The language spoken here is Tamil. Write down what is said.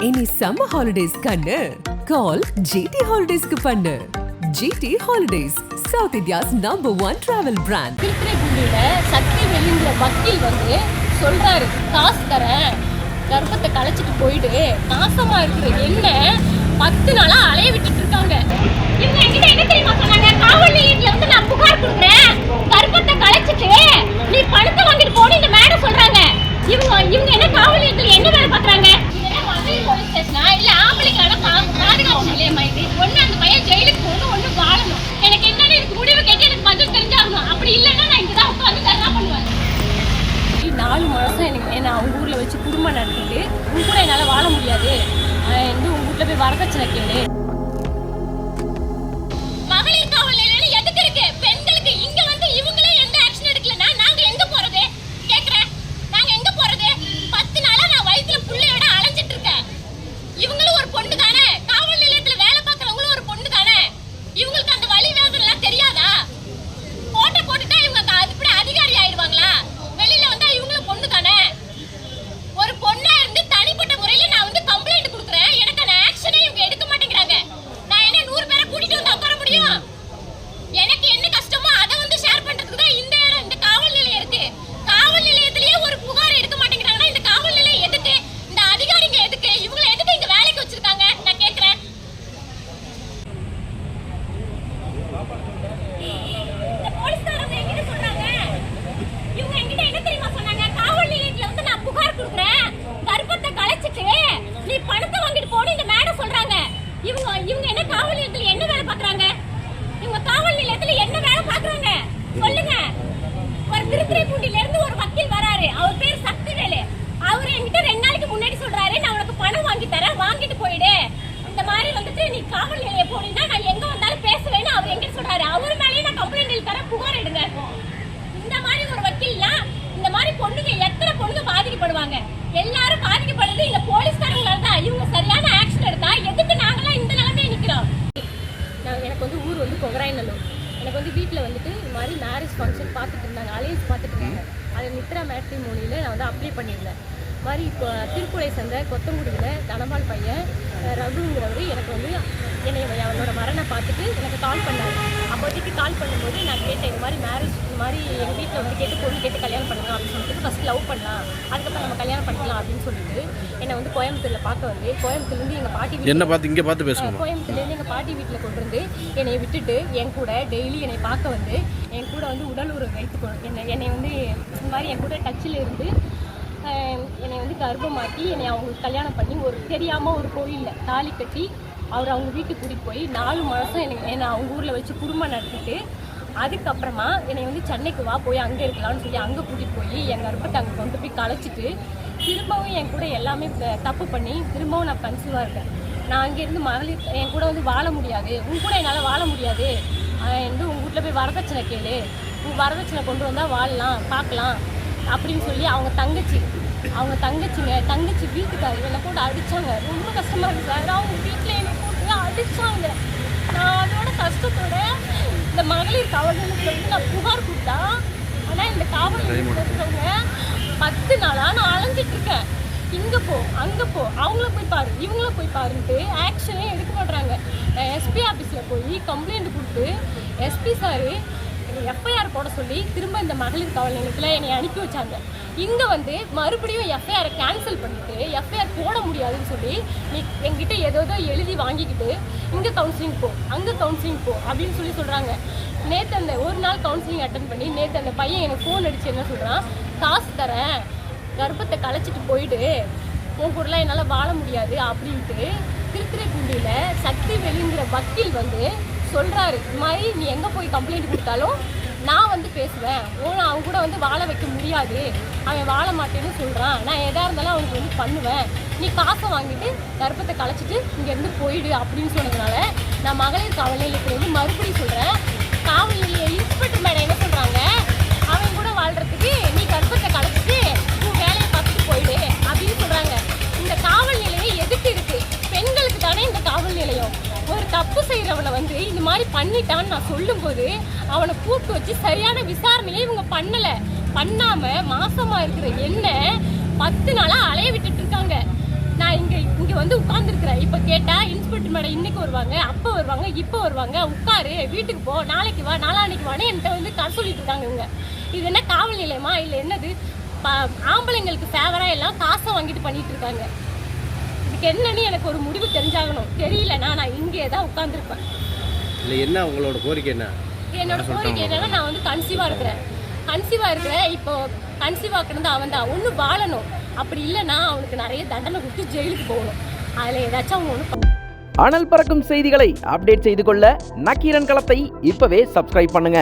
இனி சம்மர் ஹாலிடேஸ் கண்ணு. கால் ஜிடி ஹாலிடேஸ்க்கு பண்ணு. GT holidays South India's number one travel brand திருத்துறைப்பூண்டியில Sakthi வெளிங்கிற வக்கீல் வந்து சொல்றாரு காசு தரேன். கர்ப்பத்தை கலைச்சிட்டு போயிடு. நாசமா இருக்கிற என்ன பத்து நாளா அலைய விட்டுட்டு இருக்காங்க. இவங்க என்கிட்ட என்ன தெரியுமா சொன்னாங்க? காவல் நிலையத்துல வந்து நான் புகார் கொடுக்குறேன் கர்ப்பத்தை கலைச்சிட்டு நீ பணத்தை வாங்கிட்டு போன்னு இந்த மேடம் சொல்றாங்க இவங்க இவங்க என்ன காவல் நிலையத்துல என்ன வேலை பாக்குறாங்க இதெல்லாம் மதுரை போலீஸ் ஸ்டேஷனா இல்ல ஆம்பளைக்கான பா- பாதுகாப்பு நிலையமா இது ஒண்ணு அந்த பையன் ஜெயிலுக்கு போகணும் ஒண்ணு வாழணும் எனக்கு என்னன்னு எனக்கு முடிவு கேட்டு எனக்கு பதில் தெரிஞ்சாகணும் அப்படி இல்லைன்னா நான் இங்கதான் உட்காந்து தர்ணா பண்ணுவேன் நாலு மாதம் எனக்கு என்ன அவங்க ஊரில் வச்சு குடும்பம் நடத்திட்டு உன் கூட என்னால் வாழ முடியாது. வந்து உங்கள் வீட்டில் போய் வரதட்சணை கேளு மகளிர் காவல் நிலையம் எதுக்கு இருக்கு பெண்களுக்கு இங்க வந்து இவங்களே எந்த ஆக்ஷன் எடுக்கலனா நாங்க எங்க போறது கேக்குறேன் நாங்க எங்க போறது பத்து நாளா நான் வயித்துல புள்ளையோட அலைஞ்சிட்டு இருக்கேன் இவங்களும் ஒரு பொண்ணு தானே காவல் நிலையத்துல வேலை பார்க்கறவங்களும் ஒரு பொண்ணு தானே இவங்களுக்கு அந்த வழி வேதனை எல்லாம் தெரியாதா போட்ட போட்டுட்டா இவங்க க- அதுபடி அதிகாரி ஆயிடுவாங்களா வெளியில வந்தா இவங்களும் பொண்ணு தானே ஒரு பொண்ணா இருந்து தனிப்பட்ட முறையில நான் வந்து கம்ப்ளைண்ட் கொடுக்குறேன் எனக்கான ஆக்ஷனே இவங்க எடுக்க மாட்டேங்கிறாங்க நான் என்ன நூறு பேரை கூட்டிட்டு வந்து உட்கார முடியும் எனக்கு என்ன கஷ்டமோ அதை வந்து ஷேர் பண்றதுக்கு தான் இந்த இடம் இந்த காவல் நிலையம் இருக்கு காவல் நிலையத்திலேயே ஒரு புகார் எடுக்க மாட்டேங்கிறாங்கன்னா இந்த காவல் நிலையம் எதுக்கு இந்த அதிகாரிங்க எதுக்கு இவங்களை எதுக்கு இங்க வேலைக்கு வச்சிருக்காங்க நான் கேக்குறேன் இந்த போலீஸ்காரங்க என்கிட்ட சொல்றாங்க இவங்க என்கிட்ட என்ன தெரியுமா சொன்னாங்க காவல் நிலையத்துல வந்து நான் புகார் கொடுக்குறேன் கர்ப்பத்தை கலைச்சிட்டு நீ பணத்தை வாங்கிட்டு போன்னு இந்த மேடம் சொல்றாங்க இவங்க இவங்க என்ன காவல் நிலையத்துல என்ன வேலை பாக்குறாங்க இவங்க காவல் நிலையத்துல என்ன வேலை பாக்குறாங்க சொல்லுங்க ஒரு திருத்துறைப்பூண்டில இருந்து ஒரு வக்கீல் வராரு அவர் பேர் சக்திவேலு அவர் என்கிட்ட ரெண்டு நாளைக்கு முன்னாடி சொல்றாரு நான் உனக்கு பணம் வாங்கி தரேன் வாங்கிட்டு போயிடு இந்த மாதிரி வந்துட்டு நீ காவல் நிலையம் போனீங்கன்னா நான் எங்க வந்தாலும் பேசுவேன்னு அவர் என்கிட்ட சொல்றாரு அவர் மேலேயே நான் கம்ப்ளைண்ட் தரேன் புகார் எடுங்க இந்த மாதிரி ஒரு வக்கீல்னா இந்த மாதிரி பொண்ணுங்க எத்தனை பொண்ணுங்க பாதிக்கப்படுவாங்க எல்லாரும் பாதிக்கப்படுறது இந்த போலீஸ்காரங்களால தான் இவங்க சரியான ஆக்ஷன் எடுத்தா எதுக்கு நாங்களாம் இந்த நிலைமையை நிக்கிறோம் நான் எனக்கு வந்து ஊர் வந்து கொகராயநல்லூர் எனக்கு வந்து வீட்டில் வந்துட்டு இந்த மாதிரி மேரேஜ் ஃபங்க்ஷன் பார்த்துட்டு இருந்தாங்க. அலையன்ஸ் பார்த்துட்டு இருந்தாங்க. அது மித்ரா மேட்ரிமோனியில் நான் வந்து அப்ளை பண்ணியிருந்தேன். மாதிரி இப்போ திருக்குறை சந்தை கொத்தங்குடியில் தனபால் பையன் ரகுங்கிறவர் எனக்கு வந்து என்னை அவனோட மரணை பார்த்துட்டு எனக்கு கால் பண்ணாரு. அப்போதைக்கு கால் பண்ணும்போது நான் கேட்டேன் இந்த மாதிரி மேரேஜ் இந்த மாதிரி எங்கள் வீட்டில் வந்து கேட்டு பொண்ணு கேட்டு கல்யாணம் பண்ணலாம் அப்படின்னு சொல்லிட்டு ஃபஸ்ட் லவ் பண்ணலாம். அதுக்கப்புறம் நம்ம கல்யாணம் பண்ணிக்கலாம் அப்படின்னு சொல்லிட்டு என்னை வந்து கோயம்புத்தூரில் பார்க்க வந்து கோயம்புத்தூர்லேருந்து எங்கள் பாட்டி வீட்டுல- என்ன பார்த்து இங்கே பார்த்து பேசணும் கோயம்புத்தூர்லேருந்து எங்கள் பாட்டி வீட்டில் கொண்டு வந்து என்னை விட்டுட்டு என் கூட டெய்லி என்னை பார்க்க வந்து என் கூட வந்து உடல் உறவு வைத்து என்னை என்னை வந்து இந்த மாதிரி என் கூட டச்சில் இருந்து என்னை வந்து கர்ப்பமாக்கி என்னை அவங்களுக்கு கல்யாணம் பண்ணி ஒரு தெரியாமல் ஒரு கோயிலில் தாலி கட்டி அவர் அவங்க வீட்டுக்கு கூட்டிகிட்டு போய் நாலு மாதம் எனக்கு என்னை அவங்க ஊரில் வச்சு குடும்பம் நடத்திட்டு அதுக்கப்புறமா என்னை வந்து சென்னைக்கு வா போய் அங்கே இருக்கலாம்னு சொல்லி அங்கே கூட்டிகிட்டு போய் என் கர்ப்பத்தை அங்கே கொண்டு போய் கலைச்சிட்டு திரும்பவும் என் கூட எல்லாமே தப்பு பண்ணி திரும்பவும் நான் கன்சீவாக இருக்கேன். நான் அங்கேருந்து மகளிர் என் கூட வந்து வாழ முடியாது. உன் கூட என்னால் வாழ முடியாது. வந்து உங்கள் வீட்டில் போய் வரதட்சணை கேளு. உன் வரதட்சணை கொண்டு வந்தால் வாழலாம் பார்க்கலாம் அப்படின்னு சொல்லி அவங்க தங்கச்சி அவங்க தங்கச்சிங்க தங்கச்சி வீட்டுக்காரங்க என்னை போட்டு அடிச்சாங்க. ரொம்ப கஷ்டமாக இருக்கு சார் அவங்க வீட்டில் என்னை போட்டு அடிச்சாங்க. நான் அதோட கஷ்டத்தோட இந்த மகளிர் காவல் நிலையத்துல வந்து நான் புகார் கொடுத்தா ஆனால் இந்த காவல் இருக்கிறவங்க பத்து நாளா நான் அலைஞ்சிட்டு இருக்கேன். இங்க போ அங்க போ அவங்கள போய் பாரு இவங்கள போய் பாருன்ட்டு ஆக்ஷனே எடுக்க மாட்டாங்க நான் எஸ்பி ஆஃபீஸில் போய் கம்ப்ளைண்ட் கொடுத்து எஸ்பி சாரு எஃப்ஐஆர் போட சொல்லி திரும்ப இந்த மகளிர் காவல் நிலையத்தில் என்னை அனுப்பி வச்சாங்க. இங்கே வந்து மறுபடியும் எஃப்ஐஆரை கேன்சல் பண்ணிட்டு எஃப்ஐஆர் போட முடியாதுன்னு சொல்லி நீ எங்கிட்ட ஏதோ ஏதோ எழுதி வாங்கிக்கிட்டு இங்கே கவுன்சிலிங் போ அங்கே கவுன்சிலிங் போ அப்படின்னு சொல்லி சொல்கிறாங்க நேற்று அந்த ஒரு நாள் கவுன்சிலிங் அட்டன் பண்ணி நேற்று அந்த பையன் எனக்கு ஃபோன் அடித்து என்ன சொல்கிறான் காசு தரேன் கர்ப்பத்தை கலைச்சிட்டு போயிடு உன் கூடலாம் என்னால் வாழ முடியாது அப்படின்ட்டு திருத்துறைப்பூண்டியில் சக்தி வெளிங்கிற வக்கீல் வந்து சொல்கிறாரு இது மாதிரி நீ எங்கே போய் கம்ப்ளைண்ட் கொடுத்தாலும் நான் வந்து பேசுவேன். உன்னை அவன் கூட வந்து வாழ வைக்க முடியாது. அவன் வாழ மாட்டேன்னு சொல்கிறான் நான் எதாக இருந்தாலும் அவனுக்கு வந்து பண்ணுவேன். நீ காசை வாங்கிட்டு கர்ப்பத்தை கலைச்சிட்டு இங்கேருந்து போயிடு அப்படின்னு சொன்னதுனால நான் மகளிர் காவல் நிலையத்துலேருந்து மறுபடியும் சொல்கிறேன் காவல் நிலையம் வந்து இந்த மாதிரி பண்ணிட்டான்னு நான் சொல்லும்போது அவனை கூப்பிட்டு வச்சு சரியான விசாரணையே இவங்க பண்ணலை. பண்ணாமல் மாசமாக இருக்கிற என்ன பத்து நாளாக அலைய விட்டுட்டு இருக்காங்க. நான் இங்கே இங்கே வந்து உட்காந்துருக்குறேன் இப்போ கேட்டால் இன்ஸ்பெக்டர் மேடம் இன்றைக்கி வருவாங்க அப்போ வருவாங்க இப்போ வருவாங்க. உட்காரு வீட்டுக்கு போ நாளைக்கு வா நாளான்னைக்கு வான்னு என்கிட்ட வந்து கதை சொல்லிட்டு இருக்காங்க இவங்க. இது என்ன காவல் நிலையமா? இல்லை என்னது? ஆம்பளைங்களுக்கு ஃபேவராக எல்லாம் காசை வாங்கிட்டு பண்ணிட்டு இருக்காங்க. இதுக்கு என்னன்னு எனக்கு ஒரு முடிவு தெரிஞ்சாகணும். தெரியலனா நான் இங்கே தான் உட்காந்துருப்பேன் இல்லை என்ன உங்களோட கோரிக்கை என்ன? என்னோட கோரிக்கை என்னன்னா நான் வந்து கன்சீவா இருக்கிறேன். கன்சீவா இருக்கிறேன். இப்போ கன்சீவ் ஆக்குறது அவன் தான். ஒன்று வாழணும். அப்படி இல்லைன்னா அவனுக்கு நிறைய தண்டனை கொடுத்து ஜெயிலுக்கு போகணும். அதில் ஏதாச்சும் அவங்க ஒன்று அனல் பறக்கும் செய்திகளை அப்டேட் செய்து கொள்ள நக்கீரன் களத்தை இப்பவே சப்ஸ்கிரைப் பண்ணுங்க.